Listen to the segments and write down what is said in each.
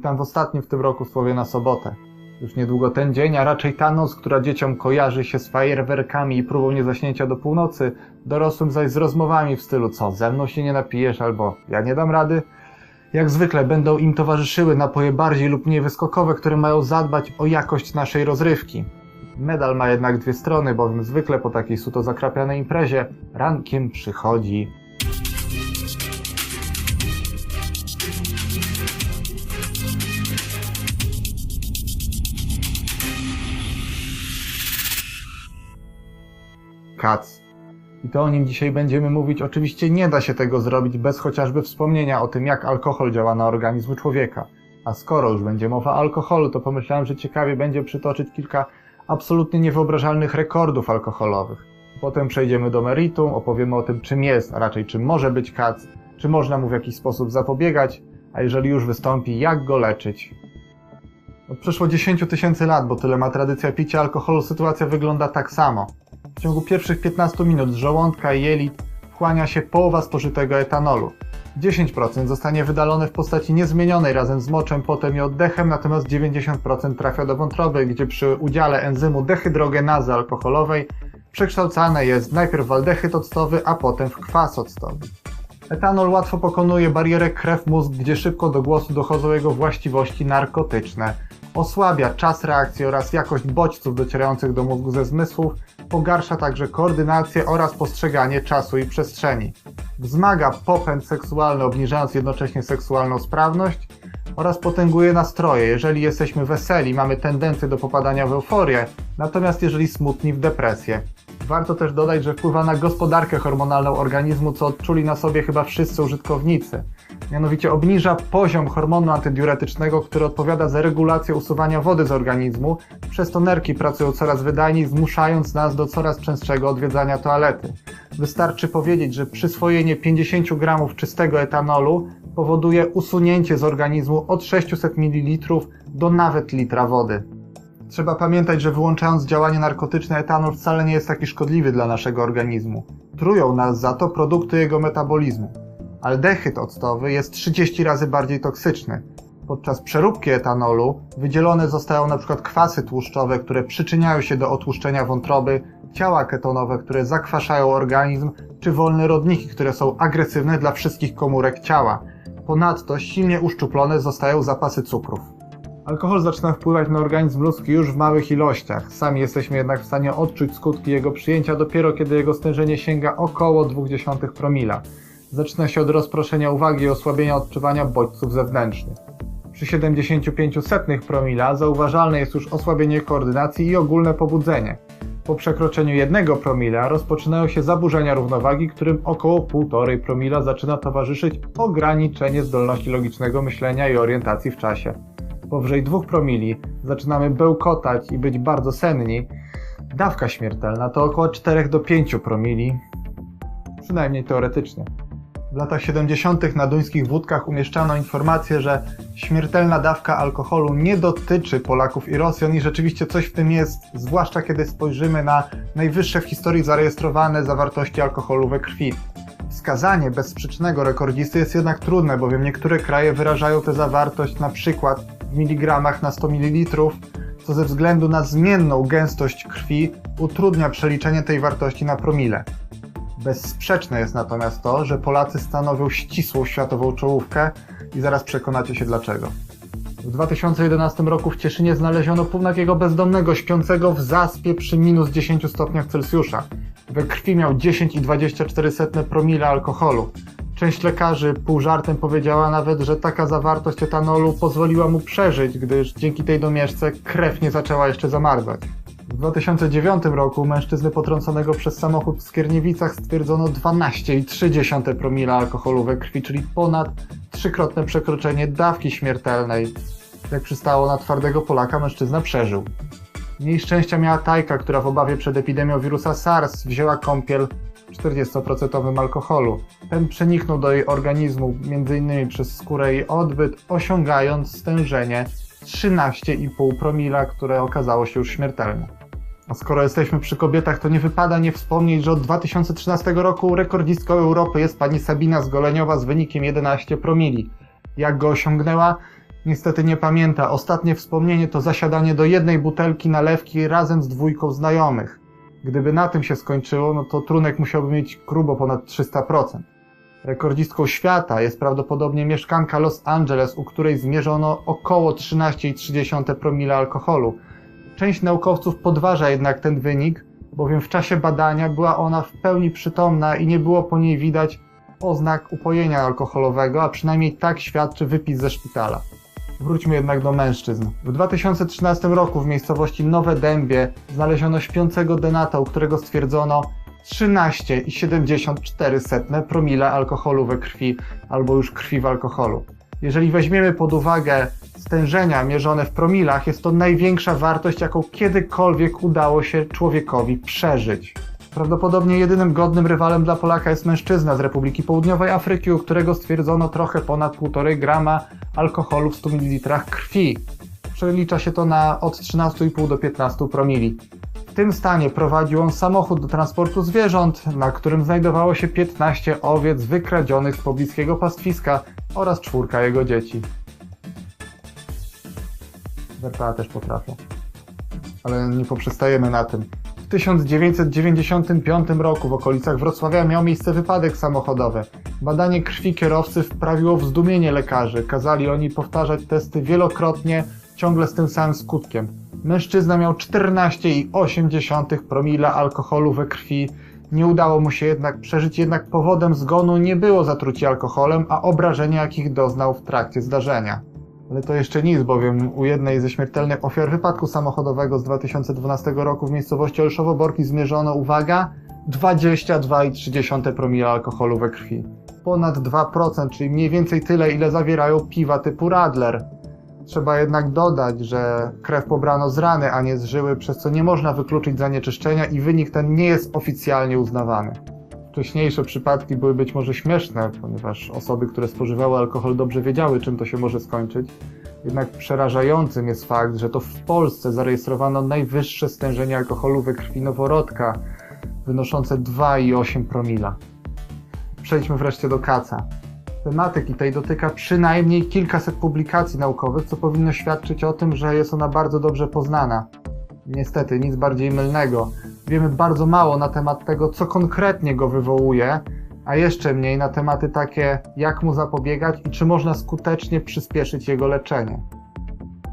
Witam w ostatnim w tym roku słowie na sobotę. Już niedługo ten dzień, a raczej ta noc, która dzieciom kojarzy się z fajerwerkami i próbą niezaśnięcia do północy, dorosłym zaś z rozmowami w stylu co, ze mną się nie napijesz albo ja nie dam rady. Jak zwykle będą im towarzyszyły napoje bardziej lub mniej wyskokowe, które mają zadbać o jakość naszej rozrywki. Medal ma jednak dwie strony, bowiem zwykle po takiej suto zakrapianej imprezie rankiem przychodzi kac. I to o nim dzisiaj będziemy mówić. Oczywiście nie da się tego zrobić bez chociażby wspomnienia o tym, jak alkohol działa na organizm człowieka. A skoro już będzie mowa o alkoholu, to pomyślałem, że ciekawie będzie przytoczyć kilka absolutnie niewyobrażalnych rekordów alkoholowych. Potem przejdziemy do meritum, opowiemy o tym, czym jest, a raczej czym może być kac, czy można mu w jakiś sposób zapobiegać, a jeżeli już wystąpi, jak go leczyć. Od przeszło 10 tysięcy lat, bo tyle ma tradycja picia alkoholu, sytuacja wygląda tak samo. W ciągu pierwszych 15 minut z żołądka i jelit wchłania się połowa spożytego etanolu. 10% zostanie wydalone w postaci niezmienionej razem z moczem, potem i oddechem, natomiast 90% trafia do wątroby, gdzie przy udziale enzymu dehydrogenazy alkoholowej przekształcane jest najpierw w aldehyd octowy, a potem w kwas octowy. Etanol łatwo pokonuje barierę krew-mózg, gdzie szybko do głosu dochodzą jego właściwości narkotyczne. Osłabia czas reakcji oraz jakość bodźców docierających do mózgu ze zmysłów, pogarsza także koordynację oraz postrzeganie czasu i przestrzeni. Wzmaga popęd seksualny, obniżając jednocześnie seksualną sprawność oraz potęguje nastroje. Jeżeli jesteśmy weseli, mamy tendencję do popadania w euforię, natomiast jeżeli smutni w depresję. Warto też dodać, że wpływa na gospodarkę hormonalną organizmu, co odczuli na sobie chyba wszyscy użytkownicy. Mianowicie obniża poziom hormonu antydiuretycznego, który odpowiada za regulację usuwania wody z organizmu, przez to nerki pracują coraz wydajniej, zmuszając nas do coraz częstszego odwiedzania toalety. Wystarczy powiedzieć, że przyswojenie 50 gramów czystego etanolu powoduje usunięcie z organizmu od 600 ml do nawet litra wody. Trzeba pamiętać, że wyłączając działanie narkotyczne, etanol wcale nie jest taki szkodliwy dla naszego organizmu. Trują nas za to produkty jego metabolizmu. Aldehyd octowy jest 30 razy bardziej toksyczny. Podczas przeróbki etanolu wydzielone zostają np. kwasy tłuszczowe, które przyczyniają się do otłuszczenia wątroby, ciała ketonowe, które zakwaszają organizm, czy wolne rodniki, które są agresywne dla wszystkich komórek ciała. Ponadto silnie uszczuplone zostają zapasy cukrów. Alkohol zaczyna wpływać na organizm ludzki już w małych ilościach. Sami jesteśmy jednak w stanie odczuć skutki jego przyjęcia dopiero kiedy jego stężenie sięga około 0,2 promila. Zaczyna się od rozproszenia uwagi i osłabienia odczuwania bodźców zewnętrznych. Przy 75 promila zauważalne jest już osłabienie koordynacji i ogólne pobudzenie. Po przekroczeniu 1 promila rozpoczynają się zaburzenia równowagi, którym około 1,5 promila zaczyna towarzyszyć ograniczenie zdolności logicznego myślenia i orientacji w czasie. Powyżej 2 promili zaczynamy bełkotać i być bardzo senni. Dawka śmiertelna to około 4 do 5 promili, przynajmniej teoretycznie. W latach 70. na duńskich wódkach umieszczano informację, że śmiertelna dawka alkoholu nie dotyczy Polaków i Rosjan i rzeczywiście coś w tym jest, zwłaszcza kiedy spojrzymy na najwyższe w historii zarejestrowane zawartości alkoholu we krwi. Wskazanie bezsprzecznego rekordzisty jest jednak trudne, bowiem niektóre kraje wyrażają tę zawartość na przykład w miligramach na 100 ml, co ze względu na zmienną gęstość krwi utrudnia przeliczenie tej wartości na promile. Bezsprzeczne jest natomiast to, że Polacy stanowią ścisłą światową czołówkę i zaraz przekonacie się dlaczego. W 2011 roku w Cieszynie znaleziono półnagiego bezdomnego śpiącego w zaspie przy minus 10 stopniach Celsjusza. We krwi miał 10,24 promila alkoholu. Część lekarzy pół żartem powiedziała nawet, że taka zawartość etanolu pozwoliła mu przeżyć, gdyż dzięki tej domieszce krew nie zaczęła jeszcze zamarzać. W 2009 roku mężczyzny potrąconego przez samochód w Skierniewicach stwierdzono 12,3 promila alkoholu we krwi, czyli ponad trzykrotne przekroczenie dawki śmiertelnej. Jak przystało na twardego Polaka, mężczyzna przeżył. Mniej szczęścia miała Tajka, która w obawie przed epidemią wirusa SARS wzięła kąpiel w 40% alkoholu. Ten przeniknął do jej organizmu m.in. przez skórę i odbyt, osiągając stężenie 13,5 promila, które okazało się już śmiertelne. A skoro jesteśmy przy kobietach, to nie wypada nie wspomnieć, że od 2013 roku rekordzistką Europy jest pani Sabina Zgoleniowa z wynikiem 11 promili. Jak go osiągnęła? Niestety nie pamięta. Ostatnie wspomnienie to zasiadanie do jednej butelki nalewki razem z dwójką znajomych. Gdyby na tym się skończyło, no to trunek musiałby mieć grubo ponad 300%. Rekordzistką świata jest prawdopodobnie mieszkanka Los Angeles, u której zmierzono około 13,3 promila alkoholu. Część naukowców podważa jednak ten wynik, bowiem w czasie badania była ona w pełni przytomna i nie było po niej widać oznak upojenia alkoholowego, a przynajmniej tak świadczy wypis ze szpitala. Wróćmy jednak do mężczyzn. W 2013 roku w miejscowości Nowe Dębie znaleziono śpiącego denata, u którego stwierdzono 13,74 promila alkoholu we krwi albo już krwi w alkoholu. Jeżeli weźmiemy pod uwagę stężenia mierzone w promilach, jest to największa wartość, jaką kiedykolwiek udało się człowiekowi przeżyć. Prawdopodobnie jedynym godnym rywalem dla Polaka jest mężczyzna z Republiki Południowej Afryki, u którego stwierdzono trochę ponad 1,5 grama alkoholu w 100 ml krwi. Przelicza się to na od 13,5 do 15 promili. W tym stanie prowadził on samochód do transportu zwierząt, na którym znajdowało się 15 owiec wykradzionych z pobliskiego pastwiska oraz czwórka jego dzieci. Werpała też potrafią. Ale nie poprzestajemy na tym. W 1995 roku w okolicach Wrocławia miał miejsce wypadek samochodowy. Badanie krwi kierowcy wprawiło w zdumienie lekarzy. Kazali oni powtarzać testy wielokrotnie, ciągle z tym samym skutkiem. Mężczyzna miał 14,8 promila alkoholu we krwi. Nie udało mu się jednak przeżyć, jednak powodem zgonu nie było zatrucie alkoholem, a obrażenia, jakich doznał w trakcie zdarzenia. Ale to jeszcze nic, bowiem u jednej ze śmiertelnych ofiar wypadku samochodowego z 2012 roku w miejscowości Olszowo-Borki zmierzono, uwaga, 22,3 promila alkoholu we krwi. Ponad 2%, czyli mniej więcej tyle, ile zawierają piwa typu Radler. Trzeba jednak dodać, że krew pobrano z rany, a nie z żyły, przez co nie można wykluczyć zanieczyszczenia i wynik ten nie jest oficjalnie uznawany. Wcześniejsze przypadki były być może śmieszne, ponieważ osoby, które spożywały alkohol dobrze wiedziały, czym to się może skończyć. Jednak przerażającym jest fakt, że to w Polsce zarejestrowano najwyższe stężenie alkoholu we krwi noworodka, wynoszące 2,8 promila. Przejdźmy wreszcie do kaca. Tematyki tej dotyka przynajmniej kilkaset publikacji naukowych, co powinno świadczyć o tym, że jest ona bardzo dobrze poznana. Niestety, nic bardziej mylnego. Wiemy bardzo mało na temat tego, co konkretnie go wywołuje, a jeszcze mniej na tematy takie, jak mu zapobiegać i czy można skutecznie przyspieszyć jego leczenie.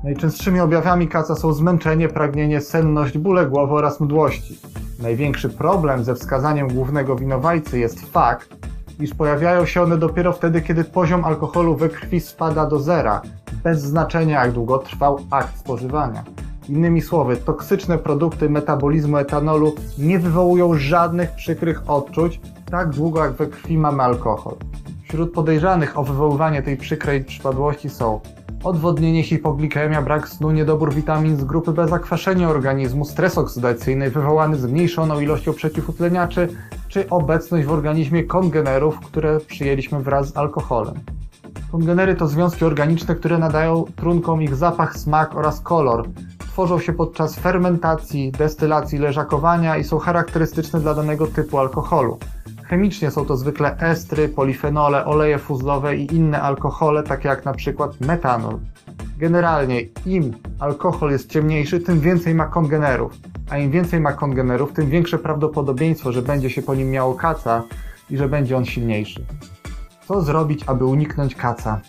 Najczęstszymi objawami kaca są zmęczenie, pragnienie, senność, bóle głowy oraz mdłości. Największy problem ze wskazaniem głównego winowajcy jest fakt, iż pojawiają się one dopiero wtedy, kiedy poziom alkoholu we krwi spada do zera, bez znaczenia jak długo trwał akt spożywania. Innymi słowy, toksyczne produkty metabolizmu etanolu nie wywołują żadnych przykrych odczuć tak długo jak we krwi mamy alkohol. Wśród podejrzanych o wywoływanie tej przykrej przypadłości są odwodnienie, hipoglikemia, brak snu, niedobór witamin z grupy B, zakwaszenie organizmu, stres oksydacyjny wywołany zmniejszoną ilością przeciwutleniaczy, czy obecność w organizmie kongenerów, które przyjęliśmy wraz z alkoholem. Kongenery to związki organiczne, które nadają trunkom ich zapach, smak oraz kolor. Tworzą się podczas fermentacji, destylacji, leżakowania i są charakterystyczne dla danego typu alkoholu. Chemicznie są to zwykle estry, polifenole, oleje fuzlowe i inne alkohole, takie jak na przykład metanol. Generalnie im alkohol jest ciemniejszy, tym więcej ma kongenerów, a im więcej ma kongenerów, tym większe prawdopodobieństwo, że będzie się po nim miało kaca i że będzie on silniejszy. Co zrobić, aby uniknąć kaca?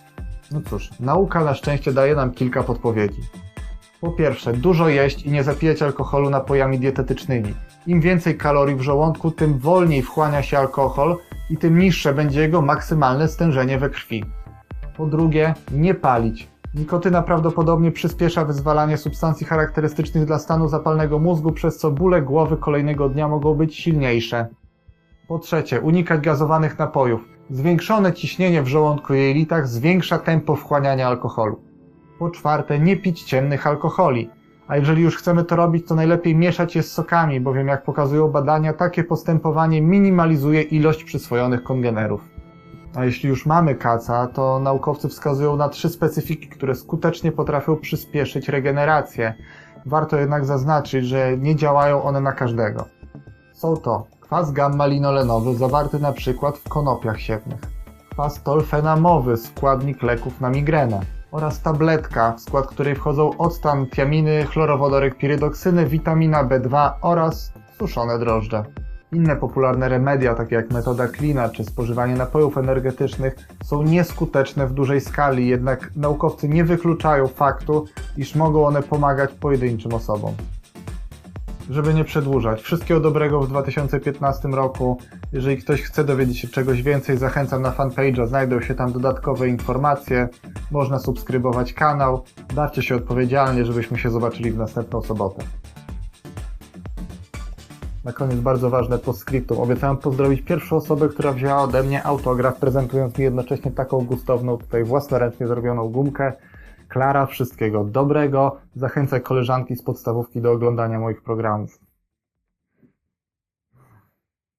No cóż, nauka na szczęście daje nam kilka podpowiedzi. Po pierwsze, dużo jeść i nie zapijać alkoholu napojami dietetycznymi. Im więcej kalorii w żołądku, tym wolniej wchłania się alkohol i tym niższe będzie jego maksymalne stężenie we krwi. Po drugie, nie palić. Nikotyna prawdopodobnie przyspiesza wyzwalanie substancji charakterystycznych dla stanu zapalnego mózgu, przez co bóle głowy kolejnego dnia mogą być silniejsze. Po trzecie, unikać gazowanych napojów. Zwiększone ciśnienie w żołądku i jelitach zwiększa tempo wchłaniania alkoholu. Po czwarte, nie pić ciemnych alkoholi. A jeżeli już chcemy to robić, to najlepiej mieszać je z sokami, bowiem jak pokazują badania, takie postępowanie minimalizuje ilość przyswojonych kongenerów. A jeśli już mamy kaca, to naukowcy wskazują na trzy specyfiki, które skutecznie potrafią przyspieszyć regenerację. Warto jednak zaznaczyć, że nie działają one na każdego. Są to kwas gamma-linolenowy zawarty np. w konopiach siewnych, kwas tolfenamowy, składnik leków na migrenę, oraz tabletka, w skład której wchodzą octan, tiaminy, chlorowodorek pirydoksyny, witamina B2 oraz suszone drożdże. Inne popularne remedia, takie jak metoda klina czy spożywanie napojów energetycznych, są nieskuteczne w dużej skali, jednak naukowcy nie wykluczają faktu, iż mogą one pomagać pojedynczym osobom. Żeby nie przedłużać, wszystkiego dobrego w 2015 roku. Jeżeli ktoś chce dowiedzieć się czegoś więcej, zachęcam na fanpage'a, znajdą się tam dodatkowe informacje. Można subskrybować kanał. Bawcie się odpowiedzialnie, żebyśmy się zobaczyli w następną sobotę. Na koniec bardzo ważne postscriptum. Obiecałem pozdrowić pierwszą osobę, która wzięła ode mnie autograf, prezentując mi jednocześnie taką gustowną, tutaj własnoręcznie zrobioną gumkę. Klara, wszystkiego dobrego. Zachęcaj koleżanki z podstawówki do oglądania moich programów.